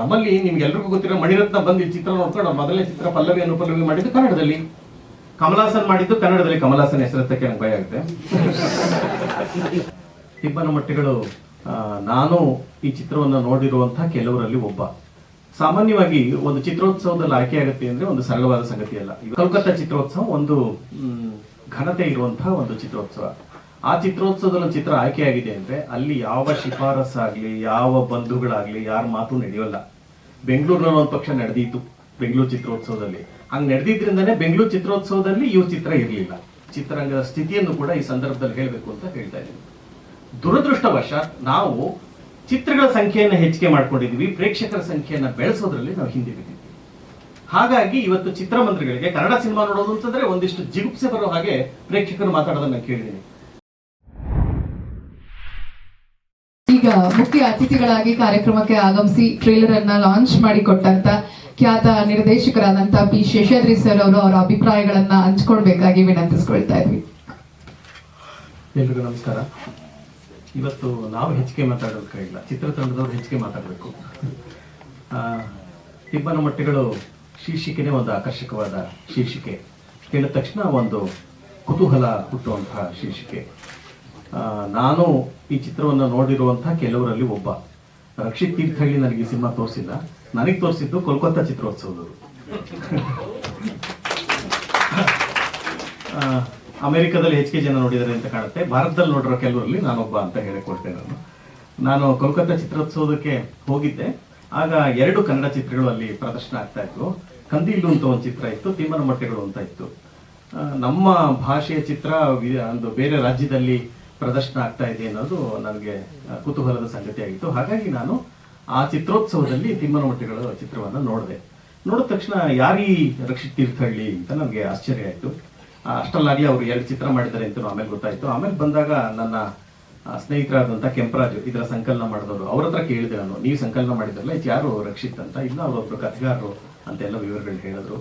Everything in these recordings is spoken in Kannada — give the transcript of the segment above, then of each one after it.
ನಮ್ಮಲ್ಲಿ ನಿಮ್ಗೆಲ್ರಿಗೂ ಗೊತ್ತಿರೋ ಮಣಿರತ್ನ ಬಂದು ಚಿತ್ರ ನೋಡ್ಕೊಂಡು ಮೊದಲನೇ ಚಿತ್ರ ಪಲ್ಲವಿ ಅನುಪಲ್ಲವಿ ಮಾಡಿದ್ದು ಕನ್ನಡದಲ್ಲಿ. ಕಮಲಾಸನ್ ಮಾಡಿದ್ದು ಕನ್ನಡದಲ್ಲಿ. ಕಮಲಾಸನ್ ಹೆಸರತ್ತಕ್ಕೆ ನಂಗೆ ಭಯ ಆಗುತ್ತೆ. ತಿಬ್ಬನ ಮಟ್ಟಿಗಳು ನಾನು ಈ ಚಿತ್ರವನ್ನು ನೋಡಿರುವಂತಹ ಕೆಲವರಲ್ಲಿ ಒಬ್ಬ. ಸಾಮಾನ್ಯವಾಗಿ ಒಂದು ಚಿತ್ರೋತ್ಸವದಲ್ಲಿ ಆಯ್ಕೆ ಆಗುತ್ತೆ ಅಂದ್ರೆ ಒಂದು ಸರಳವಾದ ಸಂಗತಿ ಅಲ್ಲ. ಕಲ್ಕತ್ತಾ ಚಿತ್ರೋತ್ಸವ ಒಂದು ಘನತೆ ಇರುವಂತಹ ಒಂದು ಚಿತ್ರೋತ್ಸವ. ಆ ಚಿತ್ರೋತ್ಸವದಲ್ಲಿ ಚಿತ್ರ ಆಯ್ಕೆ ಆಗಿದೆ ಅಂದ್ರೆ ಅಲ್ಲಿ ಯಾವ ಶಿಫಾರಸ್ ಆಗ್ಲಿ ಯಾವ ಬಂಧುಗಳಾಗ್ಲಿ ಯಾರ ಮಾತು ನಡೆಯೋಲ್ಲ. ಬೆಂಗಳೂರಿನಲ್ಲಿ ಒಂದು ಪಕ್ಷ ನಡೆದಿತ್ತು, ಬೆಂಗಳೂರು ಚಿತ್ರೋತ್ಸವದಲ್ಲಿ. ಹಂಗ್ ನಡೆದಿದ್ರಿಂದನೇ ಬೆಂಗಳೂರು ಚಿತ್ರೋತ್ಸವದಲ್ಲಿ ಇವ್ರ ಚಿತ್ರ ಇರಲಿಲ್ಲ. ಚಿತ್ರರಂಗದ ಸ್ಥಿತಿಯನ್ನು ಕೂಡ ಈ ಸಂದರ್ಭದಲ್ಲಿ ಹೇಳಬೇಕು ಅಂತ ಹೇಳ್ತಾ ಇದ್ದೀನಿ. ದುರದೃಷ್ಟವಶಾತ್ ನಾವು ಚಿತ್ರಗಳ ಸಂಖ್ಯೆಯನ್ನು ಹೆಚ್ಚಿಗೆ ಮಾಡ್ಕೊಂಡಿದ್ವಿ, ಪ್ರೇಕ್ಷಕರ ಸಂಖ್ಯೆಯನ್ನ ಬೆಳೆಸೋದ್ರಲ್ಲಿ ನಾವು ಹಿಂದೆ ಬಿದ್ದಿದ್ವಿ ಹಾಗಾಗಿ ಇವತ್ತು ಚಿತ್ರಮಂದಿರಗಳಿಗೆ ಕನ್ನಡ ಸಿನಿಮಾ ನೋಡೋದು ಅಂತಂದ್ರೆ ಒಂದಿಷ್ಟು ಜಿಗುಪ್ಸೆ ಬರೋ ಹಾಗೆ ಪ್ರೇಕ್ಷಕರು ಮಾತಾಡೋದನ್ನ ನಾನು ಕೇಳಿದ್ದೀನಿ. ಈಗ ಮುಖ್ಯ ಅತಿಥಿಗಳಾಗಿ ಕಾರ್ಯಕ್ರಮಕ್ಕೆ ಆಗಮಿಸಿ ಟ್ರೇಲರ್ ಅನ್ನ ಲಾಂಚ್ ಮಾಡಿ ಕೊಟ್ಟಂತ ಖ್ಯಾತ ನಿರ್ದೇಶಕರಾದಂತ ಪಿ ಶೇಷಾದ್ರಿ ಸರ್ ಅವರು ಅವರ ಅಭಿಪ್ರಾಯಗಳನ್ನ ಹಂಚ್ಕೊಳ್ಬೇಕಾಗಿ ವಿನಂತಿಸ್ಕೊಳ್ತಾ ಇದ್ವಿ. ನಮಸ್ಕಾರ. ಇವತ್ತು ನಾವು ಹೆಚ್ಚಿಗೆ ಮಾತಾಡೋದಕ್ಕಾಗಿಲ್ಲ ಚಿತ್ರತಂಡದವ್ರು ಹೆಚ್ಚಿಗೆ ಮಾತಾಡಬೇಕು. ತಿಬ್ಬನ ಮಟ್ಟಿಗಳು ಶೀರ್ಷಿಕೆನೇ ಒಂದು ಆಕರ್ಷಕವಾದ ಶೀರ್ಷಿಕೆ. ಕೇಳಿದ ತಕ್ಷಣ ಒಂದು ಕುತೂಹಲ ಹುಟ್ಟುವಂತಹ ಶೀರ್ಷಿಕೆ. ನಾನು ಈ ಚಿತ್ರವನ್ನು ನೋಡಿರುವಂತಹ ಕೆಲವರಲ್ಲಿ ಒಬ್ಬ. ರಕ್ಷಿತ್ ತೀರ್ಥಹಳ್ಳಿ ನನಗೆ ಸಿನಿಮಾ ತೋರಿಸಿಲ್ಲ. ನನಗೆ ತೋರಿಸಿದ್ದು ಕೋಲ್ಕತ್ತಾ ಚಿತ್ರೋತ್ಸವದವರು. ಅಮೆರಿಕದಲ್ಲಿ ಹೆಚ್ಚಿಗೆ ಜನ ನೋಡಿದ್ದಾರೆ ಅಂತ ಕಾಣುತ್ತೆ. ಭಾರತದಲ್ಲಿ ನೋಡಿರೋ ಕೆಲವರಲ್ಲಿ ನಾನೊಬ್ಬ ಅಂತ ಹೇಳಿಕೊಡ್ತೇನೆ ನಾನು. ನಾನು ಕೋಲ್ಕತ್ತಾ ಚಿತ್ರೋತ್ಸವಕ್ಕೆ ಹೋಗಿದ್ದೆ. ಆಗ ಎರಡು ಕನ್ನಡ ಚಿತ್ರಗಳು ಅಲ್ಲಿ ಪ್ರದರ್ಶನ ಆಗ್ತಾ ಇತ್ತು ಕಂದೀಲು ಅಂತ ಒಂದು ಚಿತ್ರ ಇತ್ತು, ತಿಮ್ಮನ ಮೊಟ್ಟೆಗಳು ಅಂತ ಇತ್ತು. ನಮ್ಮ ಭಾಷೆಯ ಚಿತ್ರ ಒಂದು ಬೇರೆ ರಾಜ್ಯದಲ್ಲಿ ಪ್ರದರ್ಶನ ಆಗ್ತಾ ಇದೆ ಅನ್ನೋದು ನನಗೆ ಕುತೂಹಲದ ಸಂಗತಿ ಆಗಿತ್ತು. ಹಾಗಾಗಿ ನಾನು ಆ ಚಿತ್ರೋತ್ಸವದಲ್ಲಿ ತಿಮ್ಮನ ಮೊಟ್ಟೆಗಳ ಚಿತ್ರವನ್ನು ನೋಡಿದೆ. ನೋಡಿದ ತಕ್ಷಣ ಯಾರೀ ರಕ್ಷಿತ್ ತೀರ್ಥಹಳ್ಳಿ ಅಂತ ನನಗೆ ಆಶ್ಚರ್ಯ ಆಯಿತು. ಅಷ್ಟಲ್ಲಾಗಿ ಅವರು ಎರಡು ಚಿತ್ರ ಮಾಡಿದ್ದಾರೆ ಅಂತ ಆಮೇಲೆ ಗೊತ್ತಾಯ್ತು. ಆಮೇಲೆ ಬಂದಾಗ ನನ್ನ ಸ್ನೇಹಿತರಾದಂಥ ಕೆಂಪರಾಜು, ಇದರ ಸಂಕಲನ ಮಾಡಿದವರು, ಅವ್ರ ಹತ್ರ ಕೇಳಿದೆ ನಾನು. ನೀವು ಸಂಕಲನ ಮಾಡಿದ್ರಲ್ಲ, ಇದು ಯಾರು ರಕ್ಷಿತ್ ಅಂತ? ಇಲ್ಲ ಅವರೊಬ್ಬರು ಕಥೆಗಾರರು ಅಂತೆಲ್ಲ ವಿವರಗಳು ಹೇಳಿದ್ರು.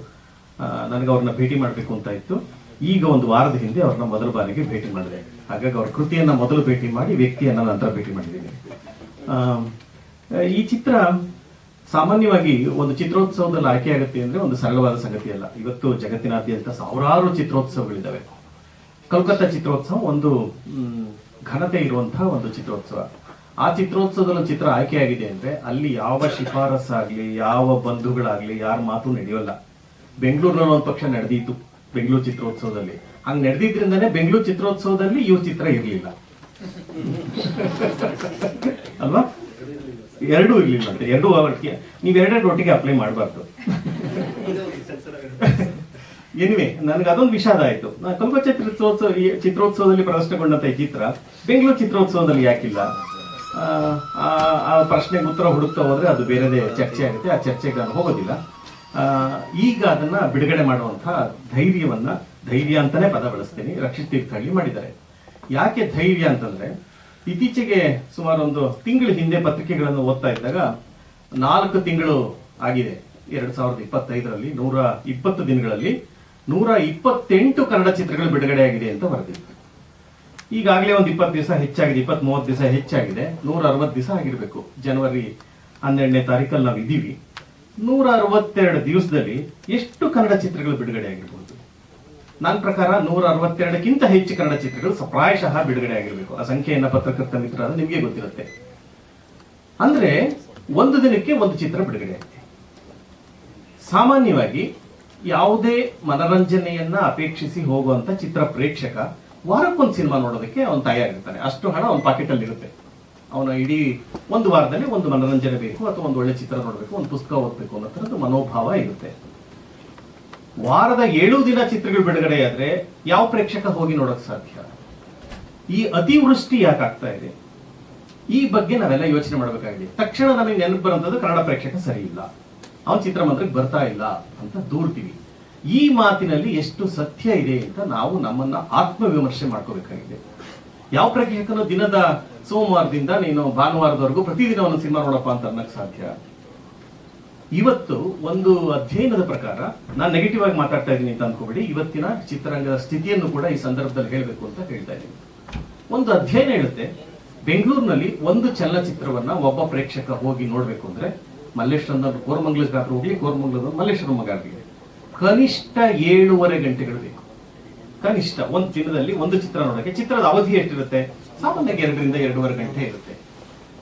ನನಗೆ ಅವ್ರನ್ನ ಭೇಟಿ ಮಾಡಬೇಕು ಅಂತ ಇತ್ತು. ಈಗ ಒಂದು ವಾರದ ಹಿಂದೆ ಅವ್ರನ್ನ ಮೊದಲ ಬಾರಿಗೆ ಭೇಟಿ ಮಾಡಿದೆ. ಹಾಗಾಗಿ ಅವ್ರ ಕೃತಿಯನ್ನ ಮೊದಲು ಭೇಟಿ ಮಾಡಿ ವ್ಯಕ್ತಿಯನ್ನ ನಂತರ ಭೇಟಿ ಮಾಡಿದ್ದೀನಿ. ಆ, ಈ ಚಿತ್ರ ಸಾಮಾನ್ಯವಾಗಿ ಒಂದು ಚಿತ್ರೋತ್ಸವದಲ್ಲಿ ಆಯ್ಕೆ ಆಗುತ್ತೆ ಅಂದ್ರೆ ಒಂದು ಸರಳವಾದ ಸಂಗತಿ ಅಲ್ಲ. ಇವತ್ತು ಜಗತ್ತಿನಾದ್ಯಂತ ಸಾವಿರಾರು ಚಿತ್ರೋತ್ಸವಗಳಿದ್ದಾವೆ. ಕಲ್ಕತ್ತಾ ಚಿತ್ರೋತ್ಸವ ಒಂದು ಘನತೆ ಇರುವಂತಹ ಒಂದು ಚಿತ್ರೋತ್ಸವ. ಆ ಚಿತ್ರೋತ್ಸವದಲ್ಲಿ ಚಿತ್ರ ಆಯ್ಕೆಯಾಗಿದೆ ಅಂದ್ರೆ ಅಲ್ಲಿ ಯಾವ ಶಿಫಾರಸ್ ಆಗ್ಲಿ ಯಾವ ಬಂಧುಗಳಾಗ್ಲಿ ಯಾರ ಮಾತು ನಡೆಯೋಲ್ಲ. ಬೆಂಗಳೂರಿನಲ್ಲಿ ಒಂದು ಪಕ್ಷ ನಡೆದಿತ್ತು. ಬೆಂಗಳೂರು ಚಿತ್ರೋತ್ಸವದಲ್ಲಿ. ಹಂಗ್ ನಡೆದಿದ್ರಿಂದಾನೆ ಬೆಂಗಳೂರು ಚಿತ್ರೋತ್ಸವದಲ್ಲಿ ಇವ್ರ ಚಿತ್ರ ಇರಲಿಲ್ಲ. ಅಲ್ವಾ? ಎರಡೂ ಇರ್ಲಿಲ್ಲ ಅಂತ. ಎರಡೂ ಒಟ್ಟಿಗೆ ನೀವು ಎರಡೆರಡು ಒಟ್ಟಿಗೆ ಅಪ್ಲೈ ಮಾಡಬಾರ್ದು. ಎನಿವೆ ನನಗೆ ಅದೊಂದು ವಿಷಾದ ಆಯ್ತು. ನಾ ಚಿತ್ರೋತ್ಸವ ಚಿತ್ರೋತ್ಸವದಲ್ಲಿ ಪ್ರದರ್ಶನಗೊಂಡಂತ ಈ ಚಿತ್ರ ಬೆಂಗಳೂರು ಚಿತ್ರೋತ್ಸವದಲ್ಲಿ ಯಾಕಿಲ್ಲ? ಆ, ಪ್ರಶ್ನೆಗೆ ಉತ್ತರ ಹುಡುಕ್ತಾ ಹೋದ್ರೆ ಅದು ಬೇರೆದೇ ಚರ್ಚೆ ಆಗುತ್ತೆ. ಆ ಚರ್ಚೆಗೆ ನಾನು ಹೋಗೋದಿಲ್ಲ. ಈಗ ಅದನ್ನ ಬಿಡುಗಡೆ ಮಾಡುವಂತಹ ಧೈರ್ಯವನ್ನ, ಧೈರ್ಯ ಅಂತಾನೆ ಪದ ಬಳಸ್ತೀನಿ, ರಕ್ಷಿತ್ ತೀರ್ಥಹಳ್ಳಿ ಮಾಡಿದ್ದಾರೆ. ಯಾಕೆ ಧೈರ್ಯ ಅಂತಂದ್ರೆ, ಇತ್ತೀಚೆಗೆ ಸುಮಾರು ಒಂದು ತಿಂಗಳ ಹಿಂದೆ ಪತ್ರಿಕೆಗಳನ್ನು ಓದ್ತಾ ಇದ್ದಾಗ ನಾಲ್ಕು ತಿಂಗಳು ಆಗಿದೆ, ಎರಡ್ ಸಾವಿರದ ಇಪ್ಪತ್ತೈದರಲ್ಲಿ, ನೂರ ಇಪ್ಪತ್ತು ದಿನಗಳಲ್ಲಿ, ನೂರ ಇಪ್ಪತ್ತೆಂಟು ಕನ್ನಡ ಚಿತ್ರಗಳು ಬಿಡುಗಡೆ ಆಗಿದೆ ಅಂತ ಬರೆದಿತ್ತು ಈಗಾಗಲೇ ಒಂದು ಇಪ್ಪತ್ತು ದಿವಸ ಹೆಚ್ಚಾಗಿದೆ ಇಪ್ಪತ್ತ್ ಮೂವತ್ತು ದಿವಸ ಹೆಚ್ಚಾಗಿದೆ, ನೂರ ಅರವತ್ತು ದಿವಸ ಆಗಿರಬೇಕು. ಜನವರಿ ಹನ್ನೆರಡನೇ ತಾರೀಕಲ್ಲಿ ನಾವು ಇದೀವಿ ನೂರ ಅರವತ್ತೆರಡು ದಿವಸದಲ್ಲಿ ಎಷ್ಟು ಕನ್ನಡ ಚಿತ್ರಗಳು ಬಿಡುಗಡೆ ಆಗಿರ್ಬೋದು? ನನ್ನ ಪ್ರಕಾರ ನೂರ ಅರವತ್ತೆರಡಕ್ಕಿಂತ ಹೆಚ್ಚು ಕನ್ನಡ ಚಿತ್ರಗಳು ಪ್ರಾಯಶಃ ಬಿಡುಗಡೆ ಆಗಿರಬೇಕು. ಆ ಸಂಖ್ಯೆಯನ್ನು ಪತ್ರಕರ್ತ ಮಿತ್ರ ಅದು ನಿಮಗೆ ಗೊತ್ತಿರುತ್ತೆ. ಅಂದ್ರೆ ಒಂದು ದಿನಕ್ಕೆ ಒಂದು ಚಿತ್ರ ಬಿಡುಗಡೆ ಆಗಿದೆ ಸಾಮಾನ್ಯವಾಗಿ ಯಾವುದೇ ಮನರಂಜನೆಯನ್ನ ಅಪೇಕ್ಷಿಸಿ ಹೋಗುವಂತ ಚಿತ್ರ ಪ್ರೇಕ್ಷಕ ವಾರಕ್ಕೊಂದು ಸಿನಿಮಾ ನೋಡೋದಕ್ಕೆ ಅವನು ತಯಾರಿರ್ತಾನೆ. ಅಷ್ಟು ಹಣ ಅವನ ಪಾಕೆಟ್ ಅಲ್ಲಿ ಇರುತ್ತೆ ಅವನ ಇಡೀ ಒಂದು ವಾರದಲ್ಲಿ ಒಂದು ಮನರಂಜನೆ ಬೇಕು ಅಥವಾ ಒಂದು ಒಳ್ಳೆ ಚಿತ್ರ ನೋಡಬೇಕು, ಒಂದು ಪುಸ್ತಕ ಓದಬೇಕು ಅನ್ನೋ ಥರದ್ದು ಮನೋಭಾವ ಇರುತ್ತೆ. ವಾರದ ಏಳು ದಿನ ಚಿತ್ರಗಳು ಬಿಡುಗಡೆ ಆದ್ರೆ ಯಾವ ಪ್ರೇಕ್ಷಕ ಹೋಗಿ ನೋಡೋಕೆ ಸಾಧ್ಯ? ಈ ಅತಿವೃಷ್ಟಿ ಯಾಕೆ ಆಗ್ತಾ ಇದೆ? ಈ ಬಗ್ಗೆ ನಾವೆಲ್ಲ ಯೋಚನೆ ಮಾಡಬೇಕಾಗಿದೆ. ತಕ್ಷಣ ನಮಗೆ ನೆನಪು ಬರುವಂತದ್ದು ಕನ್ನಡ ಪ್ರೇಕ್ಷಕ ಸರಿ ಇಲ್ಲ. ಅವನ್ ಚಿತ್ರಮಂದಿರಕ್ಕೆ ಬರ್ತಾ ಇಲ್ಲ ಅಂತ ದೂರ್ತೀವಿ. ಈ ಮಾತಿನಲ್ಲಿ ಎಷ್ಟು ಸತ್ಯ ಇದೆ ಅಂತ ನಾವು ನಮ್ಮನ್ನ ಆತ್ಮವಿಮರ್ಶೆ ಮಾಡ್ಕೋಬೇಕಾಗಿದೆ. ಯಾವ ಪ್ರೇಕ್ಷಕನು ದಿನದ ಸೋಮವಾರದಿಂದ ನೀನು ಭಾನುವಾರದವರೆಗೂ ಪ್ರತಿದಿನ ಒಂದು ಸಿನಿಮಾ ನೋಡಪ್ಪ ಅಂತ ಅನ್ನಕ್ಕೆ ಸಾಧ್ಯ. ಇವತ್ತು ಒಂದು ಅಧ್ಯಯನದ ಪ್ರಕಾರ ನಾನು ನೆಗೆಟಿವ್ ಆಗಿ ಮಾತಾಡ್ತಾ ಇದ್ದೀನಿ ಅಂತ ಅನ್ಕೋಬೇಡಿ. ಇವತ್ತಿನ ಚಿತ್ರರಂಗದ ಸ್ಥಿತಿಯನ್ನು ಕೂಡ ಈ ಸಂದರ್ಭದಲ್ಲಿ ಹೇಳಬೇಕು ಅಂತ ಹೇಳ್ತಾ ಇದ್ದೀನಿ. ಒಂದು ಅಧ್ಯಯನ ಹೇಳುತ್ತೆ, ಬೆಂಗಳೂರಿನಲ್ಲಿ ಒಂದು ಚಲನಚಿತ್ರವನ್ನ ಒಬ್ಬ ಪ್ರೇಕ್ಷಕ ಹೋಗಿ ನೋಡ್ಬೇಕು ಅಂದ್ರೆ ಮಲ್ಲೇಶ್ವರದಲ್ಲಿ ಕೋರಮಂಗಲಗಾದ್ರೂ ಹೋಗ್ಲಿ, ಕೋರಮಂಗಲದ ಮಲ್ಲೇಶ್ವರ ಮಗಾಗ್ಲಿ ಕನಿಷ್ಠ ಏಳೂವರೆ ಗಂಟೆಗಳು ಬೇಕು. ಕನಿಷ್ಠ ಒಂದು ದಿನದಲ್ಲಿ ಒಂದು ಚಿತ್ರ ನೋಡೋಕೆ ಚಿತ್ರದ ಅವಧಿ ಎಷ್ಟಿರುತ್ತೆ? ಸಾಮಾನ್ಯವಾಗಿ ಎರಡರಿಂದ ಎರಡೂವರೆ ಗಂಟೆ ಇರುತ್ತೆ.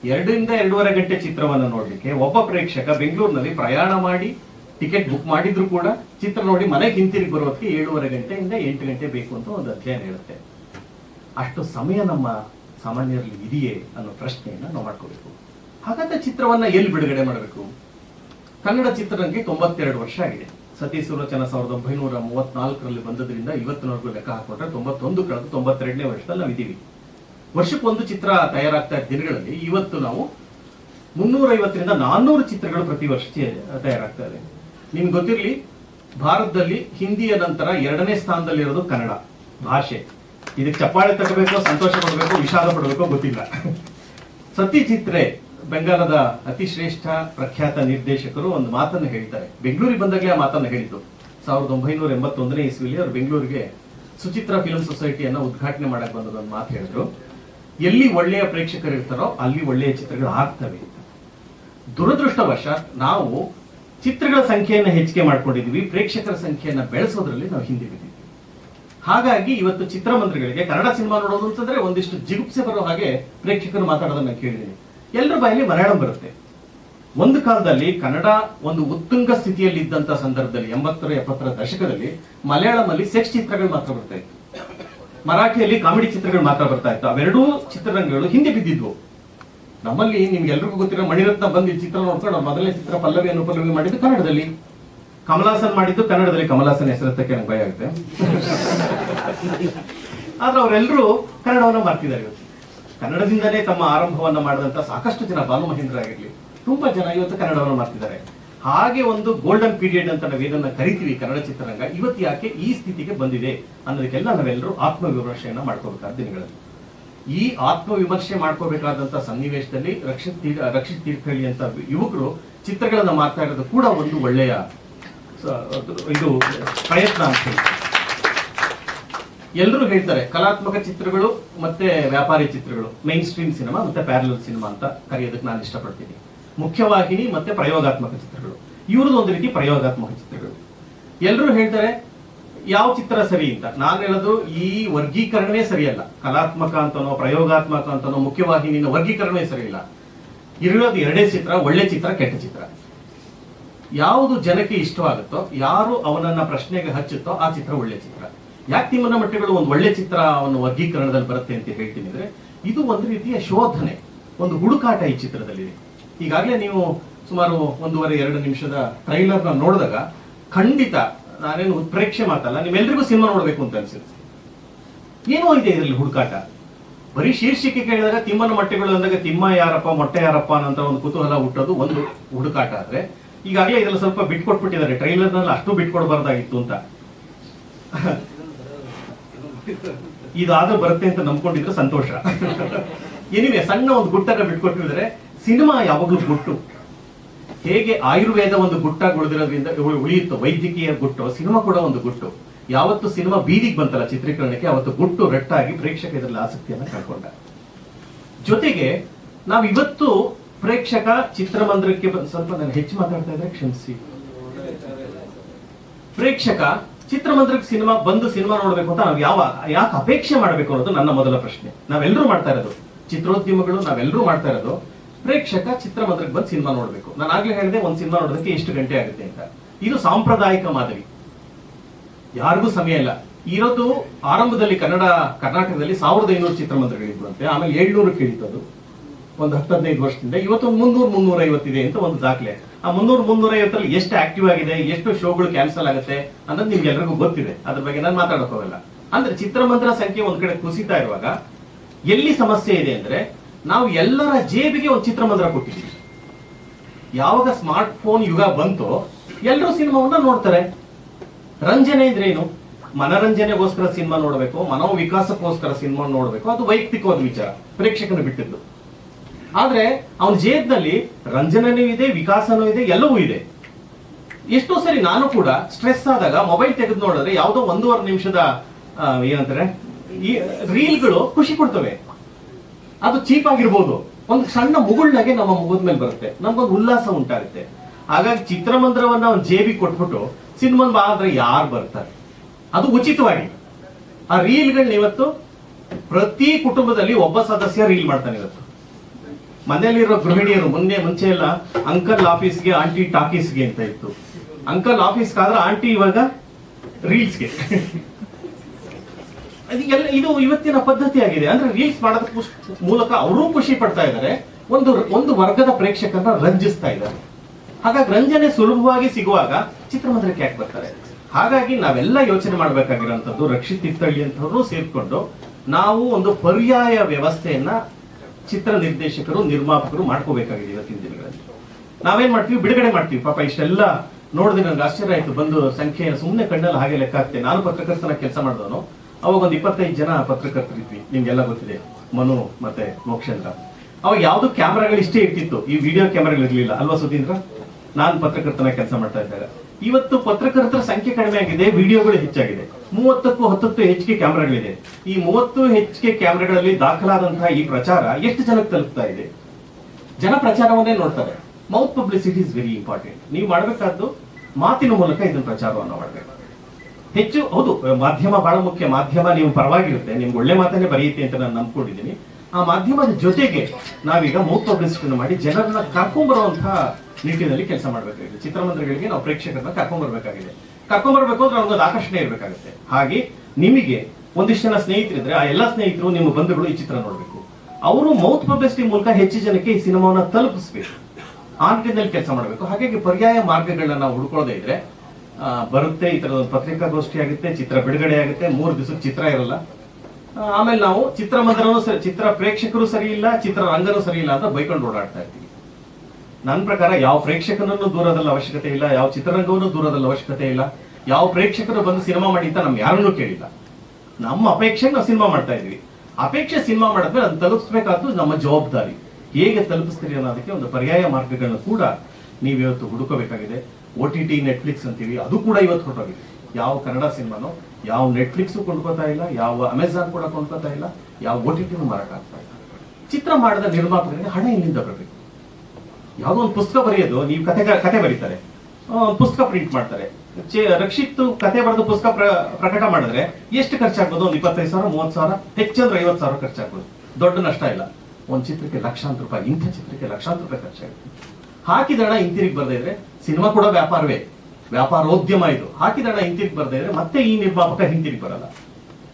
ಎರಡರಿಂದ ಎರಡೂವರೆ ಗಂಟೆ ಚಿತ್ರವನ್ನು ನೋಡಲಿಕ್ಕೆ ಒಬ್ಬ ಪ್ರೇಕ್ಷಕ ಬೆಂಗಳೂರಿನಲ್ಲಿ ಪ್ರಯಾಣ ಮಾಡಿ, ಟಿಕೆಟ್ ಬುಕ್ ಮಾಡಿದ್ರು ಕೂಡ ಚಿತ್ರ ನೋಡಿ ಮನೆಗೆ ಹಿಂತಿರುಗಿ ಬರೋದಕ್ಕೆ ಏಳುವರೆ ಗಂಟೆಯಿಂದ ಎಂಟು ಗಂಟೆ ಬೇಕು ಅಂತ ಒಂದು ಅಧ್ಯಯನ ಇರುತ್ತೆ. ಅಷ್ಟು ಸಮಯ ನಮ್ಮ ಸಾಮಾನ್ಯರಲ್ಲಿ ಇದೆಯೇ ಅನ್ನೋ ಪ್ರಶ್ನೆಯನ್ನ ನಾವು ಮಾಡ್ಕೋಬೇಕು. ಹಾಗಂತ ಚಿತ್ರವನ್ನ ಎಲ್ಲಿ ಬಿಡುಗಡೆ ಮಾಡಬೇಕು? ಕನ್ನಡ ಚಿತ್ರರಂಗಕ್ಕೆ ತೊಂಬತ್ತೆರಡು ವರ್ಷ ಆಗಿದೆ. ಸತಿ ಸುಲೋಚನ ಸಾವಿರದ ಒಂಬೈನೂರ ಮೂವತ್ನಾಲ್ಕರಲ್ಲಿ ಬಂದದ್ರಿಂದ ಇವತ್ತಿನವರೆಗೂ ಲೆಕ್ಕ ಹಾಕೊಂಡ್ರೆ ತೊಂಬತ್ತೊಂದು ಕಳೆದು ತೊಂಬತ್ತೆರಡನೇ ವರ್ಷದಲ್ಲಿ ನಾವು ಇದ್ದೀವಿ ವರ್ಷಕ್ಕೊಂದು ಚಿತ್ರ ತಯಾರಾಗ್ತಾ ಇದ್ದ ದಿನಗಳಲ್ಲಿ ಇವತ್ತು ನಾವು ಮುನ್ನೂರೈವತ್ತರಿಂದ ನಾನ್ನೂರು ಚಿತ್ರಗಳು ಪ್ರತಿ ವರ್ಷ ತಯಾರಾಗ್ತಾ ಇದೆ. ನಿಮ್ಗೆ ಗೊತ್ತಿರಲಿ, ಭಾರತದಲ್ಲಿ ಹಿಂದಿಯ ನಂತರ ಎರಡನೇ ಸ್ಥಾನದಲ್ಲಿರೋದು ಕನ್ನಡ ಭಾಷೆ. ಇದಕ್ಕೆ ಚಪ್ಪಾಳೆ ತಗಬೇಕೋ ಸಂತೋಷ ಪಡಬೇಕು, ವಿಷಾದ ಪಡಬೇಕೋ ಗೊತ್ತಿಲ್ಲ. ಸತಿ ಚಿತ್ರೆ ಬೆಂಗಾಲದ ಅತಿ ಶ್ರೇಷ್ಠ ಪ್ರಖ್ಯಾತ ನಿರ್ದೇಶಕರು ಒಂದು ಮಾತನ್ನು ಹೇಳ್ತಾರೆ ಬೆಂಗಳೂರಿಗೆ ಬಂದಾಗಲೇ ಆ ಮಾತನ್ನು ಹೇಳಿದ್ದು ಸಾವಿರದ ಒಂಬೈನೂರ ಎಂಬತ್ತೊಂದನೇ ಇಸ್ವಿಲಿ ಅವರು ಬೆಂಗಳೂರಿಗೆ ಸುಚಿತ್ರ ಫಿಲ್ಮ್ ಸೊಸೈಟಿಯನ್ನ ಉದ್ಘಾಟನೆ ಮಾಡಕ್ಕೆ ಒಂದು ಮಾತು ಹೇಳಿದ್ರು. ಎಲ್ಲಿ ಒಳ್ಳೆಯ ಪ್ರೇಕ್ಷಕರು ಇರ್ತಾರೋ ಅಲ್ಲಿ ಒಳ್ಳೆಯ ಚಿತ್ರಗಳು ಆಗ್ತವೆ. ದುರದೃಷ್ಟವಶಾತ್ ನಾವು ಚಿತ್ರಗಳ ಸಂಖ್ಯೆಯನ್ನು ಹೆಚ್ಚಿಗೆ ಮಾಡ್ಕೊಂಡಿದೀವಿ ಪ್ರೇಕ್ಷಕರ ಸಂಖ್ಯೆಯನ್ನು ಬೆಳೆಸೋದ್ರಲ್ಲಿ ನಾವು ಹಿಂದೆ ಬಿದ್ದಿದ್ದೀವಿ ಹಾಗಾಗಿ ಇವತ್ತು ಚಿತ್ರಮಂದಿರಗಳಿಗೆ ಕನ್ನಡ ಸಿನಿಮಾ ನೋಡೋದು ಅಂತಂದ್ರೆ ಒಂದಿಷ್ಟು ಜಿಗುಪ್ಸೆ ಬರೋ ಹಾಗೆ ಪ್ರೇಕ್ಷಕರು ಮಾತಾಡೋದನ್ನ ಕೇಳಿದ್ದೀನಿ. ಎಲ್ಲರ ಬಾಯಲ್ಲಿ ಮಲಯಾಳಂ ಬರುತ್ತೆ. ಒಂದು ಕಾಲದಲ್ಲಿ ಕನ್ನಡ ಒಂದು ಉತ್ತುಂಗ ಸ್ಥಿತಿಯಲ್ಲಿ ಇದ್ದಂತ ಸಂದರ್ಭದಲ್ಲಿ, ಎಂಬತ್ತರ, ಎಪ್ಪತ್ತರ ದಶಕದಲ್ಲಿ ಮಲಯಾಳಂನಲ್ಲಿ ಸೆಕ್ಸ್ ಚಿತ್ರಗಳು ಮಾತ್ರ ಬರ್ತಾ ಇತ್ತು. ಮರಾಠಿಯಲ್ಲಿ ಕಾಮಿಡಿ ಚಿತ್ರಗಳು ಮಾತ್ರ ಬರ್ತಾ ಇತ್ತು. ಅವೆರಡೂ ಚಿತ್ರರಂಗಗಳು ಹಿಂದೆ ಬಿದ್ದಿದ್ವು. ನಮ್ಮಲ್ಲಿ ನಿಮ್ಗೆ ಎಲ್ರಿಗೂ ಗೊತ್ತಿರೋ ಮಣಿರತ್ನ ಬಂದು ಚಿತ್ರ ನೋಡ್ಕೊಂಡು ಮೊದಲನೇ ಚಿತ್ರ ಪಲ್ಲವಿ ಅನುಪಲ್ಲವಿ ಮಾಡಿದ್ದು ಕನ್ನಡದಲ್ಲಿ. ಕಮಲಾಸನ್ ಮಾಡಿದ್ದು ಕನ್ನಡದಲ್ಲಿ. ಕಮಲಾಸನ್ ಹೆಸರತ್ತಕ್ಕೆ ನಂಗೆ ಭಯ ಆಗುತ್ತೆ. ಆದ್ರೆ ಅವರೆಲ್ಲರೂ ಕನ್ನಡವನ್ನು ಮಾಡ್ತಿದ್ದಾರೆ ಇವತ್ತು. ಕನ್ನಡದಿಂದಲೇ ತಮ್ಮ ಆರಂಭವನ್ನು ಮಾಡಿದಂತ ಸಾಕಷ್ಟು ಜನ ಬಾಲು ಮಹೇಂದ್ರ ಆಗಿರ್ಲಿ ತುಂಬಾ ಜನ ಇವತ್ತು ಕನ್ನಡವನ್ನು ಮಾಡ್ತಿದ್ದಾರೆ. ಹಾಗೆ ಒಂದು ಗೋಲ್ಡನ್ ಪೀರಿಯಡ್ ಅಂತ ನಾವೇನನ್ನ ಕರಿತೀವಿ ಕನ್ನಡ ಚಿತ್ರರಂಗ, ಇವತ್ತು ಯಾಕೆ ಈ ಸ್ಥಿತಿಗೆ ಬಂದಿದೆ ಅನ್ನೋದಕ್ಕೆಲ್ಲ ನಾವೆಲ್ಲರೂ ಆತ್ಮವಿಮರ್ಶೆಯನ್ನ ಮಾಡ್ಕೋಬೇಕಾದ ದಿನಗಳಲ್ಲಿ. ಈ ಆತ್ಮವಿಮರ್ಶೆ ಮಾಡ್ಕೋಬೇಕಾದಂತ ಸನ್ನಿವೇಶದಲ್ಲಿ ರಕ್ಷಿತ್ ರಕ್ಷಿತ್ ತೀರ್ಥಹಳ್ಳಿ ಅಂತ ಯುವಕರು ಚಿತ್ರಗಳನ್ನ ಮಾಡ್ತಾ ಇರೋದು ಕೂಡ ಒಂದು ಒಳ್ಳೆಯ ಇದು ಪ್ರಯತ್ನ ಅಂತ ಹೇಳಿ ಎಲ್ಲರೂ ಹೇಳ್ತಾರೆ, ಕಲಾತ್ಮಕ ಚಿತ್ರಗಳು ಮತ್ತೆ ವ್ಯಾಪಾರಿ ಚಿತ್ರಗಳು ಮೈನ್ ಸ್ಟ್ರೀಮ್ ಸಿನಿಮಾ ಮತ್ತೆ ಪ್ಯಾರಲಲ್ ಸಿನಿಮಾ ಅಂತ ಕರೆಯೋದಕ್ಕೆ ನಾನು ಇಷ್ಟಪಡ್ತೀನಿ. ಮುಖ್ಯವಾಹಿನಿ ಮತ್ತೆ ಪ್ರಯೋಗಾತ್ಮಕ ಚಿತ್ರಗಳು. ಇವ್ರದ್ದು ಒಂದು ರೀತಿ ಪ್ರಯೋಗಾತ್ಮಕ ಚಿತ್ರಗಳು. ಎಲ್ಲರೂ ಹೇಳ್ತಾರೆ, ಯಾವ ಚಿತ್ರ ಸರಿ ಅಂತ. ನಾನು ಹೇಳೋದು, ಈ ವರ್ಗೀಕರಣವೇ ಸರಿಯಲ್ಲ. ಕಲಾತ್ಮಕ ಅಂತನೋ, ಪ್ರಯೋಗಾತ್ಮಕ ಅಂತನೋ ಮುಖ್ಯವಾಹಿನಿನ ವರ್ಗೀಕರಣವೇ ಸರಿಯಿಲ್ಲ. ಇರೋದು ಎರಡೇ ಚಿತ್ರ, ಒಳ್ಳೆ ಚಿತ್ರ, ಕೆಟ್ಟ ಚಿತ್ರ. ಯಾವುದು ಜನಕ್ಕೆ ಇಷ್ಟವಾಗುತ್ತೋ, ಯಾರು ಅವನನ್ನ ಪ್ರಶ್ನೆಗೆ ಹಚ್ಚುತ್ತೋ, ಆ ಚಿತ್ರ ಒಳ್ಳೆ ಚಿತ್ರ. ಯಾಕೆ ತಿಮ್ಮನ ಮಟ್ಟಗಳು ಒಂದು ಒಳ್ಳೆ ಚಿತ್ರ ಅನ್ನು ವರ್ಗೀಕರಣದಲ್ಲಿ ಬರುತ್ತೆ ಅಂತ ಹೇಳ್ತೀನಿ ಅಂದ್ರೆ, ಇದು ಒಂದು ರೀತಿಯ ಶೋಧನೆ, ಒಂದು ಹುಡುಕಾಟ ಈ ಚಿತ್ರದಲ್ಲಿದೆ ಈಗಾಗಲೇ ನೀವು ಸುಮಾರು ಒಂದೂವರೆ, ಎರಡು ನಿಮಿಷದ ಟ್ರೈಲರ್ನ ನೋಡಿದಾಗ ಖಂಡಿತ ನಾನೇನು ಪ್ರೇಕ್ಷೆ ಮಾತಲ್ಲ ನಿಮ್ಮೆಲ್ಲರಿಗೂ ಸಿನಿಮಾ ನೋಡಬೇಕು ಅಂತ ಅನ್ಸುತ್ತೆ. ಏನೋ ಇದೆ ಇದರಲ್ಲಿ ಹುಡುಕಾಟ. ಬರೀ ಶೀರ್ಷಿಕೆ ಕೇಳಿದಾಗ ತಿಮ್ಮನ ಮೊಟ್ಟೆಗಳು ಅಂದಾಗ ತಿಮ್ಮ ಯಾರಪ್ಪ, ಮೊಟ್ಟೆ ಯಾರಪ್ಪ ಅನ್ನೋ ಒಂದು ಕುತೂಹಲ ಹುಟ್ಟೋದು ಒಂದು ಹುಡುಕಾಟ ಆದ್ರೆ, ಈಗಾಗಲೇ ಇದ್ರಲ್ಲಿ ಸ್ವಲ್ಪ ಬಿಟ್ಕೊಟ್ಬಿಟ್ಟಿದ್ದಾರೆ. ಟ್ರೈಲರ್ನಲ್ಲಿ ಅಷ್ಟು ಬಿಟ್ಕೊಡ್ಬಾರ್ದಾಗಿತ್ತು ಅಂತ. ಇದಾದ್ರೂ ಬರುತ್ತೆ ಅಂತ ನಂಬ್ಕೊಂಡಿದ್ರೆ ಸಂತೋಷ. ಏನಿವೆ ಸಣ್ಣ ಒಂದು ಗುಟ್ಟನ್ನ ಬಿಟ್ಕೊಟ್ಟಿದ್ರೆ ಸಿನಿಮಾ ಯಾವಾಗಲೂ ಗುಟ್ಟು. ಹೇಗೆ ಆಯುರ್ವೇದ ಒಂದು ಗುಟ್ಟಾಗಿ ಉಳಿದಿರೋದ್ರಿಂದ ಉಳಿ- ಉಳಿಯುತ್ತೋ, ವೈದ್ಯಕೀಯ ಗುಟ್ಟು, ಸಿನಿಮಾ ಕೂಡ ಒಂದು ಗುಟ್ಟು. ಯಾವತ್ತು ಸಿನಿಮಾ ಬೀದಿಗೆ ಬಂತಲ್ಲ ಚಿತ್ರೀಕರಣಕ್ಕೆ, ಅವತ್ತು ಗುಟ್ಟು ರಟ್ಟಾಗಿ ಪ್ರೇಕ್ಷಕ ಇದರಲ್ಲಿ ಆಸಕ್ತಿಯನ್ನ ಕಳ್ಕೊಂಡ. ಜೊತೆಗೆ ನಾವು ಇವತ್ತು ಪ್ರೇಕ್ಷಕ ಚಿತ್ರಮಂದಿರಕ್ಕೆ ಸ್ವಲ್ಪ ನಾನು ಹೆಚ್ಚು ಮಾತಾಡ್ತಾ ಇದ್ರೆ, ಕ್ಷಮಿಸಿ. ಪ್ರೇಕ್ಷಕ ಚಿತ್ರಮಂದಿರಕ್ಕೆ ಸಿನಿಮಾ ಬಂದು ಸಿನಿಮಾ ನೋಡಬೇಕು ಅಂತ ನಾವು ಯಾವ ಯಾಕೆ ಅಪೇಕ್ಷೆ ಮಾಡಬೇಕು ಅನ್ನೋದು ನನ್ನ ಮೊದಲ ಪ್ರಶ್ನೆ. ನಾವೆಲ್ಲರೂ ಮಾಡ್ತಾ ಇರೋದು. ಚಿತ್ರೋದ್ಯಮಗಳು ನಾವೆಲ್ಲರೂ ಮಾಡ್ತಾ ಇರೋದು. ಪ್ರೇಕ್ಷಕ ಚಿತ್ರಮಂದಿರಕ್ಕೆ ಬಂದು ಸಿನಿಮಾ ನೋಡಬೇಕು. ನಾನು ಆಗ್ಲೇ ಹೇಳಿದೆ, ಒಂದು ಸಿನಿಮಾ ನೋಡೋದಕ್ಕೆ ಎಷ್ಟು ಗಂಟೆ ಆಗುತ್ತೆ ಅಂತ. ಇದು ಸಾಂಪ್ರದಾಯಿಕ ಮಾದರಿ. ಯಾರಿಗೂ ಸಮಯ ಇಲ್ಲ. ಇರೋದು ಆರಂಭದಲ್ಲಿ ಕನ್ನಡ, ಕರ್ನಾಟಕದಲ್ಲಿ ಸಾವಿರದ ಐನೂರು ಚಿತ್ರಮಂದಿರಗಳಿದ್ವಂತೆ ಆಮೇಲೆ ಏಳ್ನೂರು ಕೇಳಿತ್ತು ಒಂದು ಹತ್ತು ಹದಿನೈದು ವರ್ಷದಿಂದ. ಇವತ್ತು ಮುನ್ನೂರು ಮುನ್ನೂರ ಐವತ್ತಿದೆ ಅಂತ ಒಂದು ದಾಖಲೆ. ಆ ಮುನ್ನೂರು ಮುನ್ನೂರ ಐವತ್ತರಲ್ಲಿ ಎಷ್ಟು ಆಕ್ಟಿವ್ ಆಗಿದೆ, ಎಷ್ಟು ಶೋಗಳು ಕ್ಯಾನ್ಸಲ್ ಆಗುತ್ತೆ ಅನ್ನೋದು ನಿಮ್ಗೆ ಎಲ್ರಿಗೂ ಗೊತ್ತಿದೆ. ಅದ್ರ ಬಗ್ಗೆ ನಾನು ಮಾತಾಡಕ್ ಅಂದ್ರೆ ಚಿತ್ರಮಂದಿರ ಸಂಖ್ಯೆ ಒಂದ್ ಕಡೆ ಕುಸಿತಾ ಇರುವಾಗ ಎಲ್ಲಿ ಸಮಸ್ಯೆ ಇದೆ ಅಂದ್ರೆ ನಾವು ಎಲ್ಲರ ಜೇಬಿಗೆ ಒಂದು ಚಿತ್ರಮಂದಿರ ಕೊಟ್ಟಿದ್ದೀವಿ. ಯಾವಾಗ ಸ್ಮಾರ್ಟ್ ಫೋನ್ ಯುಗ ಬಂತೋ ಎಲ್ಲರೂ ಸಿನಿಮಾವನ್ನ ನೋಡ್ತಾರೆ. ರಂಜನೆ ಇದ್ರೆ ಏನು? ಮನರಂಜನೆಗೋಸ್ಕರ ಸಿನಿಮಾ ನೋಡಬೇಕು, ಮನೋವಿಕಾಸಕ್ಕೋಸ್ಕರ ಸಿನಿಮಾ ನೋಡಬೇಕು, ಅದು ವೈಯಕ್ತಿಕವಾದ ವಿಚಾರ, ಪ್ರೇಕ್ಷಕನ ಬಿಟ್ಟಿದ್ದು. ಆದ್ರೆ ಅವನ ಜೇಬ್ನಲ್ಲಿ ರಂಜನನೂ ಇದೆ, ವಿಕಾಸನೂ ಇದೆ, ಎಲ್ಲವೂ ಇದೆ. ಎಷ್ಟೋ ಸರಿ ನಾನು ಕೂಡ ಸ್ಟ್ರೆಸ್ ಆದಾಗ ಮೊಬೈಲ್ ತೆಗೆದು ನೋಡಿದ್ರೆ ಯಾವುದೋ ಒಂದೂವರೆ ನಿಮಿಷದ ಏನಂತಾರೆ, ಈ ರೀಲ್ಗಳು ಖುಷಿ ಕೊಡ್ತವೆ. ಅದು ಚೀಪ್ ಆಗಿರ್ಬೋದು. ಒಂದು ಸಣ್ಣ ಮುಗುಳ್ನಾಗೆ ನಮ್ಮ ಮುಖದ ಮೇಲೆ ಬರುತ್ತೆ. ನಮ್ಗೊಂದು ಉಲ್ಲಾಸ ಉಂಟಾಗುತ್ತೆ. ಹಾಗಾಗಿ ಚಿತ್ರಮಂದಿರವನ್ನ ಒಂದು ಜೇಬಿ ಕೊಟ್ಬಿಟ್ಟು ಸಿನಿಮಾ ಬಾ ಅಂದ್ರೆ ಯಾರು ಬರ್ತಾರೆ? ಅದು ಉಚಿತವಾಗಿ. ಆ ರೀಲ್ಗಳನ್ನ ಇವತ್ತು ಪ್ರತಿ ಕುಟುಂಬದಲ್ಲಿ ಒಬ್ಬ ಸದಸ್ಯ ರೀಲ್ ಮಾಡ್ತಾನೆ ಇವತ್ತು. ಮನೆಯಲ್ಲಿರೋ ಗೃಹಿಣಿಯರು, ಮೊನ್ನೆ ಮುಂಚೆ ಎಲ್ಲ ಅಂಕಲ್ ಆಫೀಸ್ಗೆ, ಆಂಟಿ ಟಾಕೀಸ್ಗೆ ಅಂತ ಇತ್ತು. ಅಂಕಲ್ ಆಫೀಸ್ಗಾದ್ರೆ ಆಂಟಿ ಇವಾಗ ರೀಲ್ಸ್ಗೆ. ಎಲ್ಲ, ಇದು ಇವತ್ತಿನ ಪದ್ಧತಿ ಆಗಿದೆ. ಅಂದ್ರೆ ರೀಲ್ಸ್ ಪುಷ್- ಮೂಲಕ ಅವರೂ ಖುಷಿ ಪಡ್ತಾ ಇದ್ದಾರೆ. ಒಂದು ಒಂದು ವರ್ಗದ ಪ್ರೇಕ್ಷಕರನ್ನ ರಂಜಿಸ್ತಾ ಇದ್ದಾರೆ. ಹಾಗಾಗಿ ರಂಜನೆ ಸುಲಭವಾಗಿ ಸಿಗುವಾಗ ಚಿತ್ರಮಂದಿರಕ್ಕೆ ಯಾಕೆ ಬರ್ತಾರೆ? ಹಾಗಾಗಿ ನಾವೆಲ್ಲ ಯೋಚನೆ ಮಾಡಬೇಕಾಗಿರೋಂಥದ್ದು ರಕ್ಷಿತ್ ತಿತ್ತಳ್ಳಿ ಅಂತವರು ಸೇರ್ಕೊಂಡು ನಾವು ಒಂದು ಪರ್ಯಾಯ ವ್ಯವಸ್ಥೆಯನ್ನ ಚಿತ್ರ ನಿರ್ದೇಶಕರು, ನಿರ್ಮಾಪಕರು ಮಾಡ್ಕೋಬೇಕಾಗಿದೆ ಇವತ್ತಿನ ದಿನಗಳಲ್ಲಿ. ನಾವೇನ್ ಮಾಡ್ತೀವಿ? ಬಿಡುಗಡೆ ಮಾಡ್ತೀವಿ. ಪಾಪ ಇಷ್ಟೆಲ್ಲ ನೋಡಿದ್ರೆ ನನಗೆ ಆಶ್ಚರ್ಯ ಆಯ್ತು. ಬಂದು ಸಂಖ್ಯೆ ಸುಮ್ಮನೆ ಕಣ್ಣಲ್ಲಿ ಹಾಗೆ ಲೆಕ್ಕ ಹಾಕ್ತೆ ನಾನು ಪತ್ರಕರ್ತನ ಕೆಲಸ ಮಾಡಿದವನು. ಅವಾಗ ಒಂದು ಇಪ್ಪತ್ತೈದು ಜನ ಪತ್ರಕರ್ತರಿದ್ವಿ ನಿಮ್ಗೆಲ್ಲ ಗೊತ್ತಿದೆ. ಮನು ಮತ್ತೆ ಮೋಕ್ಷೇಂದ್ರ ಅವಾಗ ಯಾವ್ದು ಕ್ಯಾಮ್ರಾಗಳು ಇಷ್ಟೇ ಇರ್ತಿತ್ತು. ಈ ವಿಡಿಯೋ ಕ್ಯಾಮ್ರಾಗಳು ಇರಲಿಲ್ಲ. ಅಲ್ವಾ ಸುಧೀಂದ್ರ? ನಾನು ಪತ್ರಕರ್ತನ ಕೆಲಸ ಮಾಡ್ತಾ ಇದ್ದಾಗ. ಇವತ್ತು ಪತ್ರಕರ್ತರ ಸಂಖ್ಯೆ ಕಡಿಮೆ ಆಗಿದೆ. ವಿಡಿಯೋಗಳು ಹೆಚ್ಚಾಗಿದೆ. ಮೂವತ್ತಕ್ಕೂ ಹತ್ತತ್ತು ಕೆ ಕ್ಯಾಮೆರಾಗಳಿದೆ. ಈ ಮೂವತ್ತು ಹೆಚ್ಚಿಗೆ ಕ್ಯಾಮೆರಾಗಳಲ್ಲಿ ದಾಖಲಾದಂತಹ ಈ ಪ್ರಚಾರ ಎಷ್ಟು ಜನಕ್ಕೆ ತಲುಪ್ತಾ ಇದೆ? ಜನ ಪ್ರಚಾರವನ್ನೇ ನೋಡ್ತಾರೆ. Mouth publicity is very important ನೀವು ಮಾಡಬೇಕಾದ್ದು ಮಾತಿನ ಮೂಲಕ ಇದನ್ನ ಪ್ರಚಾರವನ್ನು ಮಾಡಬೇಕು. ಹೆಚ್ಚು, ಹೌದು, ಮಾಧ್ಯಮ ಬಹಳ ಮುಖ್ಯ. ಮಾಧ್ಯಮ ನೀವು ಪರವಾಗಿರುತ್ತೆ. ನಿಮ್ಗೆ ಒಳ್ಳೆ ಮಾತನ್ನೇ ಬರೆಯುತ್ತೆ ಅಂತ ನಾನು ನಂಬ್ಕೊಂಡಿದ್ದೀನಿ. ಆ ಮಾಧ್ಯಮದ ಜೊತೆಗೆ ನಾವೀಗ ಮೌತ್ ಪಬ್ಲಿಸಿಟಿಯನ್ನು ಮಾಡಿ ಜನರನ್ನ ಕರ್ಕೊಂಡ್ಬರುವಂತಹ ನಿಟ್ಟಿನಲ್ಲಿ ಕೆಲಸ ಮಾಡಬೇಕಾಗಿದೆ. ಚಿತ್ರಮಂದಿರಗಳಿಗೆ ನಾವು ಪ್ರೇಕ್ಷಕರನ್ನ ಕರ್ಕೊಂಡ್ಬರ್ಬೇಕಾಗಿದೆ ಕರ್ಕೊಂಡ್ಬರ್ಬೇಕು ಅಂದ್ರೆ ಅವ್ರಿಗೊಂದು ಆಕರ್ಷಣೆ ಇರಬೇಕಾಗುತ್ತೆ. ಹಾಗೆ ನಿಮಗೆ ಒಂದಿಷ್ಟು ಜನ ಸ್ನೇಹಿತರಿದ್ರೆ ಆ ಎಲ್ಲ ಸ್ನೇಹಿತರು ನಿಮ್ಮ ಬಂಧುಗಳು ಈ ಚಿತ್ರ ನೋಡಬೇಕು. ಅವರು ಮೌತ್ ಪಬ್ಲಿಸಿಟಿ ಮೂಲಕ ಹೆಚ್ಚು ಜನಕ್ಕೆ ಈ ಸಿನಿಮಾವನ್ನ ತಲುಪಿಸ್ಬೇಕು. ಆ ನಿಟ್ಟಿನಲ್ಲಿ ಕೆಲಸ ಮಾಡಬೇಕು. ಹಾಗಾಗಿ ಪರ್ಯಾಯ ಮಾರ್ಗಗಳನ್ನ ನಾವು ಹುಡ್ಕೊಳ್ಳೋದೇ ಇದ್ರೆ ಬರುತ್ತೆ ಈ ತರದ ಒಂದು ಪತ್ರಿಕಾಗೋಷ್ಠಿ ಆಗುತ್ತೆ, ಚಿತ್ರ ಬಿಡುಗಡೆ ಆಗುತ್ತೆ, ಮೂರು ದಿವಸಕ್ಕೆ ಚಿತ್ರ ಇರಲ್ಲ. ಆಮೇಲೆ ನಾವು ಚಿತ್ರಮಂದಿರನೂ ಸರಿ, ಚಿತ್ರ ಪ್ರೇಕ್ಷಕರು ಸರಿ ಇಲ್ಲ ಚಿತ್ರರಂಗನೂ ಸರಿ ಇಲ್ಲ ಅಂತ ಬೈಕೊಂಡು ಓಡಾಡ್ತಾ ಇರ್ತೀವಿ. ನನ್ನ ಪ್ರಕಾರ ಯಾವ ಪ್ರೇಕ್ಷಕನನ್ನು ದೂರದಲ್ಲಿ ಅವಶ್ಯಕತೆ ಇಲ್ಲ, ಯಾವ ಚಿತ್ರರಂಗವನ್ನು ದೂರದಲ್ಲಿ ಅವಶ್ಯಕತೆ ಇಲ್ಲ, ಯಾವ ಪ್ರೇಕ್ಷಕರು ಬಂದು ಸಿನಿಮಾ ಮಾಡಿ ಅಂತ ನಮ್ ಯಾರನ್ನೂ ಕೇಳಿಲ್ಲ. ನಮ್ಮ ಅಪೇಕ್ಷೆ ನಾವು ಸಿನಿಮಾ ಮಾಡ್ತಾ ಇದೀವಿ. ಅಪೇಕ್ಷೆ ಸಿನಿಮಾ ಮಾಡಿದ್ಮೇಲೆ ಅದನ್ನು ತಲುಪಿಸ್ಬೇಕಾದ್ದು ನಮ್ಮ ಜವಾಬ್ದಾರಿ. ಹೇಗೆ ತಲುಪಿಸ್ತೀರಿ ಅನ್ನೋದಕ್ಕೆ ಒಂದು ಪರ್ಯಾಯ ಮಾರ್ಗಗಳನ್ನ ಕೂಡ ನೀವು ಇವತ್ತು ಹುಡುಕಬೇಕಾಗಿದೆ. ಒ ಟಿ ಟಿ ನೆಟ್ಫ್ಲಿಕ್ಸ್ ಅಂತೀವಿ, ಅದು ಕೂಡ ಇವತ್ತು ಹೊರಟೋಗಿದೆ. ಯಾವ ಕನ್ನಡ ಸಿನಿಮಾನೋ, ಯಾವ ನೆಟ್ಫ್ಲಿಕ್ಸ್ ಕೊಂಡ್ಕೋತಾ ಇಲ್ಲ, ಯಾವ ಅಮೆಝಾನ್ ಕೂಡ ಕೊಂಡ್ಕೋತಾ ಇಲ್ಲ, ಯಾವ ಒ ಟಿ ಟಿನೂ ಮಾರಾಟ ಆಗ್ತಾ ಇಲ್ಲ. ಚಿತ್ರ ಮಾಡಿದ ನಿರ್ಮಾಪಕರಿಗೆ ಹಣ ಇಲ್ಲಿಂದ ಬರಬೇಕು. ಯಾವುದೋ ಒಂದು ಪುಸ್ತಕ ಬರೆಯೋದು, ನೀವು ಕತೆ ಕತೆ ಬರೀತಾರೆ. ಪುಸ್ತಕ ಪ್ರಿಂಟ್ ಮಾಡ್ತಾರೆ. ರಕ್ಷಿತ್ ಕತೆ ಬರೆದು ಪುಸ್ತಕ ಪ್ರ- ಪ್ರಕಟ ಮಾಡಿದ್ರೆ ಎಷ್ಟು ಖರ್ಚಾಗ್ಬೋದು? ಒಂದು ಇಪ್ಪತ್ತೈದು ಸಾವಿರ, ಮೂವತ್ತು ಸಾವಿರ, ಹೆಚ್ಚಂದ್ರೆ ಐವತ್ತು ಸಾವಿರ ಖರ್ಚಾಗ್ಬೋದು. ದೊಡ್ಡ ನಷ್ಟ ಇಲ್ಲ. ಒಂದು ಚಿತ್ರಕ್ಕೆ ಲಕ್ಷಾಂತರ ರೂಪಾಯಿ, ಇಂಥ ಚಿತ್ರಕ್ಕೆ ಲಕ್ಷಾಂತರ ರೂಪಾಯಿ ಖರ್ಚಾಗುತ್ತೆ. ಹಾಕಿದ ಹಣ ಬರ್ದೇ ಇದ್ರೆ ಸಿನಿಮಾ ಕೂಡ ವ್ಯಾಪಾರವೇ. ವ್ಯಾಪಾರೋದ್ಯಮ ಇದು. ಹಾಕಿದ ಹಣ ಬರ್ದೇ ಇದ್ರೆ ಮತ್ತೆ ಈ ನಿರ್ಮಾಪಕ ಹಿಂತಿರುಗಿ ಬರಲ್ಲ.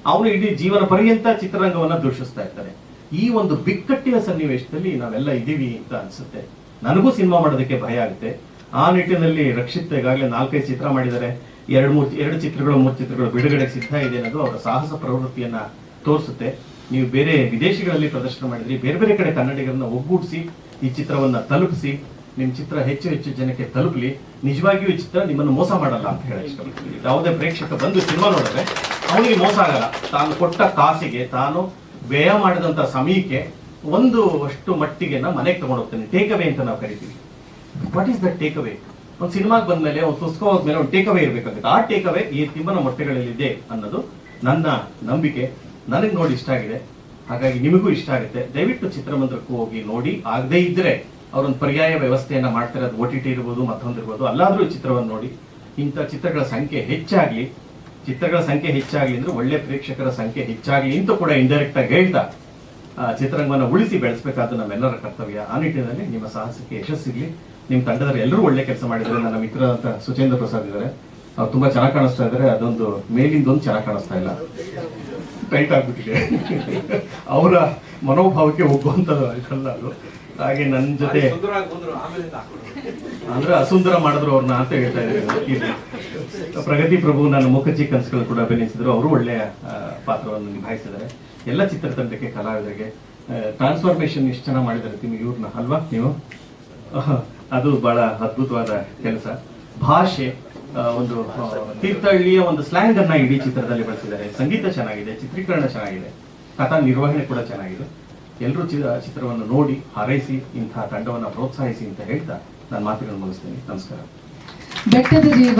ಅವನು ಇಡೀ ಜೀವನ ಪರ್ಯಂತ ಚಿತ್ರರಂಗವನ್ನ ದೂಷಿಸ್ತಾ ಇರ್ತಾನೆ ಈ ಒಂದು ಬಿಕ್ಕಟ್ಟಿನ ಸನ್ನಿವೇಶದಲ್ಲಿ ನಾವೆಲ್ಲ ಇದ್ದೀವಿ ಅಂತ ಅನ್ಸುತ್ತೆ. ನನಗೂ ಸಿನಿಮಾ ಮಾಡೋದಕ್ಕೆ ಭಯ ಆಗುತ್ತೆ. ಆ ನಿಟ್ಟಿನಲ್ಲಿ ರಕ್ಷಿತ್ ಈಗಾಗಲೇ ನಾಲ್ಕೈದು ಚಿತ್ರ ಮಾಡಿದ್ದಾರೆ. ಎರಡು ಮೂರು ಎರಡು ಚಿತ್ರಗಳು, ಮೂರು ಚಿತ್ರಗಳು ಬಿಡುಗಡೆಗೆ ಸಿದ್ಧ ಇದೆ ಅನ್ನೋದು ಅವರ ಸಾಹಸ ಪ್ರವೃತ್ತಿಯನ್ನ ತೋರಿಸುತ್ತೆ. ನೀವು ಬೇರೆ ವಿದೇಶಗಳಲ್ಲಿ ಪ್ರದರ್ಶನ ಮಾಡಿದ್ರಿ, ಬೇರೆ ಬೇರೆ ಕಡೆ ಕನ್ನಡಿಗರನ್ನ ಒಗ್ಗೂಡಿಸಿ, ಈ ಚಿತ್ರವನ್ನ ತಲುಪಿಸಿ ನಿಮ್ಮ ಚಿತ್ರ ಹೆಚ್ಚು ಹೆಚ್ಚು ಜನಕ್ಕೆ ತಲುಪಲಿ, ನಿಜವಾಗಿಯೂ ಈ ಚಿತ್ರ ನಿಮ್ಮನ್ನು ಮೋಸ ಮಾಡಲ್ಲ ಅಂತ ಹೇಳಿ ಯಾವುದೇ ಪ್ರೇಕ್ಷಕ ಬಂದು ಸಿನಿಮಾ ನೋಡಿದ್ರೆ, ಅವನಿಗೆ ಮೋಸ ಆಗಲ್ಲ. ತಾನು ಕೊಟ್ಟ ಕಾಸಿಗೆ, ತಾನು ವ್ಯಯ ಮಾಡಿದಂತ ಸಮಯಕ್ಕೆ ಒಂದು ಅಷ್ಟು ಮಟ್ಟಿಗೆ ನಾ ಮನೆಗೆ ತಗೊಂಡು ಹೋಗ್ತೇನೆ. ಟೇಕ್ ಅವೇ ಅಂತ ನಾವು ಕರಿತೀವಿ. What is the take away ಒಂದು ಸಿನಿಮಾಗೆ ಬಂದ್ಮೇಲೆ, ಒಂದು ಪುಸ್ತಕ ಹೋದ್ಮೇಲೆ ಒಂದು ಟೇಕ್ ಅವೇ ಇರಬೇಕಾಗುತ್ತೆ. ಆ ಟೇಕ್ ಅವೇ ಈ ತಿಮ್ಮನ ಮೊಟ್ಟೆಗಳಲ್ಲಿದೆ ಅನ್ನೋದು ನನ್ನ ನಂಬಿಕೆ. ನನಗೆ ನೋಡಿ ಇಷ್ಟ ಆಗಿದೆ. ಹಾಗಾಗಿ ನಿಮಗೂ ಇಷ್ಟ ಆಗುತ್ತೆ. ದಯವಿಟ್ಟು ಚಿತ್ರಮಂದಿರಕ್ಕೂ ಹೋಗಿ ನೋಡಿ. ಆಗದೇ ಇದ್ರೆ ಅವರೊಂದು ಪರ್ಯಾಯ ವ್ಯವಸ್ಥೆಯನ್ನು ಮಾಡ್ತಾರೆ ಅದು ಓ ಟಿ ಟಿ ಇರ್ಬೋದು, ಮತ್ತೊಂದು ಇರ್ಬೋದು. ಅಲ್ಲಾದ್ರೂ ಚಿತ್ರವನ್ನು ನೋಡಿ. ಇಂಥ ಚಿತ್ರಗಳ ಸಂಖ್ಯೆ ಹೆಚ್ಚಾಗ್ಲಿ. ಚಿತ್ರಗಳ ಸಂಖ್ಯೆ ಹೆಚ್ಚಾಗ್ಲಿ ಅಂದ್ರೆ ಒಳ್ಳೆ ಪ್ರೇಕ್ಷಕರ ಸಂಖ್ಯೆ ಹೆಚ್ಚಾಗ್ಲಿ ಅಂತ ಕೂಡ ಇಂಡೈರೆಕ್ಟ್ ಆಗಿ ಹೇಳ್ತಾ. ಚಿತ್ರರಂಗವನ್ನು ಉಳಿಸಿ ಬೆಳೆಸಬೇಕಾದ ನಮ್ಮೆಲ್ಲರ ಕರ್ತವ್ಯ. ಆ ನಿಟ್ಟಿನಲ್ಲಿ ನಿಮ್ಮ ಸಾಹಸಕ್ಕೆ ಯಶಸ್ಸಿರಲಿ. ನಿಮ್ಮ ತಂಡದಲ್ಲಿ ಎಲ್ಲರೂ ಒಳ್ಳೆ ಕೆಲಸ ಮಾಡಿದ್ದಾರೆ. ನನ್ನ ಮಿತ್ರ ಅಂತ ಸುಚೇಂದ್ರ ಪ್ರಸಾದ್ ಇದ್ದಾರೆ. ಅವ್ರು ತುಂಬಾ ಚೆನ್ನಾಗಿ ಕಾಣಿಸ್ತಾ ಇದ್ದಾರೆ. ಅದೊಂದು ಮೇಲಿಂದ ಒಂದು ಚೆನ್ನಾಗಿ ಕಾಣಿಸ್ತಾ ಇಲ್ಲ. ಟೈಟ್ ಆಗ್ಬಿಟ್ಟಿದೆ. ಅವರ ಮನೋಭಾವಕ್ಕೆ ಹೋಗುವಂಥದ್ದು ಅಲ್ಲ ಅದು. ಹಾಗೆ ನನ್ನ ಜೊತೆ ಅಂದ್ರೆ ಅಸುಂದರ ಮಾಡಿದ್ರು ಅವ್ರನ್ನ ಅಂತ ಹೇಳ್ತಾ ಇದ್ದಾರೆ ಪ್ರಗತಿ ಪ್ರಭು ನನ್ನ ಮುಖರ್ಜಿ ಕನಸುಗಳು ಕೂಡ ಅಭಿನಯಿಸಿದ್ರು. ಅವರು ಒಳ್ಳೆಯ ಪಾತ್ರವನ್ನು ನಿಭಾಯಿಸಿದ್ದಾರೆ. ಎಲ್ಲ ಚಿತ್ರತಂಡಕ್ಕೆ ಕಲಾವಿದರಿಗೆ ಟ್ರಾನ್ಸ್ಫಾರ್ಮೇಶನ್ ಎಷ್ಟು ಚೆನ್ನಾಗಿ ಮಾಡಿದ್ದಾರೆ ತಿಮ್ಮ ಇವ್ರನ್ನ, ಅಲ್ವಾ ನೀವು? ಅದು ಬಹಳ ಅದ್ಭುತವಾದ ಕೆಲಸ. ಭಾಷೆ ಒಂದು ತೀರ್ಥಹಳ್ಳಿಯ ಒಂದು ಸ್ಲ್ಯಾಂಗ್ ಅನ್ನ ಇಡೀ ಚಿತ್ರದಲ್ಲಿ ಬಳಸಿದ್ದಾರೆ. ಸಂಗೀತ ಚೆನ್ನಾಗಿದೆ, ಚಿತ್ರೀಕರಣ ಚೆನ್ನಾಗಿದೆ, ಕಥಾ ನಿರ್ವಹಣೆ ಕೂಡ ಚೆನ್ನಾಗಿದೆ. ಎಲ್ಲರೂ ಚಿತ್ರವನ್ನು ನೋಡಿ, ಹಾರೈಸಿ ಇಂತಹ ತಂಡವನ್ನು ಪ್ರೋತ್ಸಾಹಿಸಿ ಅಂತ ಹೇಳ್ತಾ ನಾನು ಮಾತುಗಳನ್ನು ಮುಗಿಸ್ತೀನಿ. ನಮಸ್ಕಾರ. ಬೆಟ್ಟದ ಜೀವ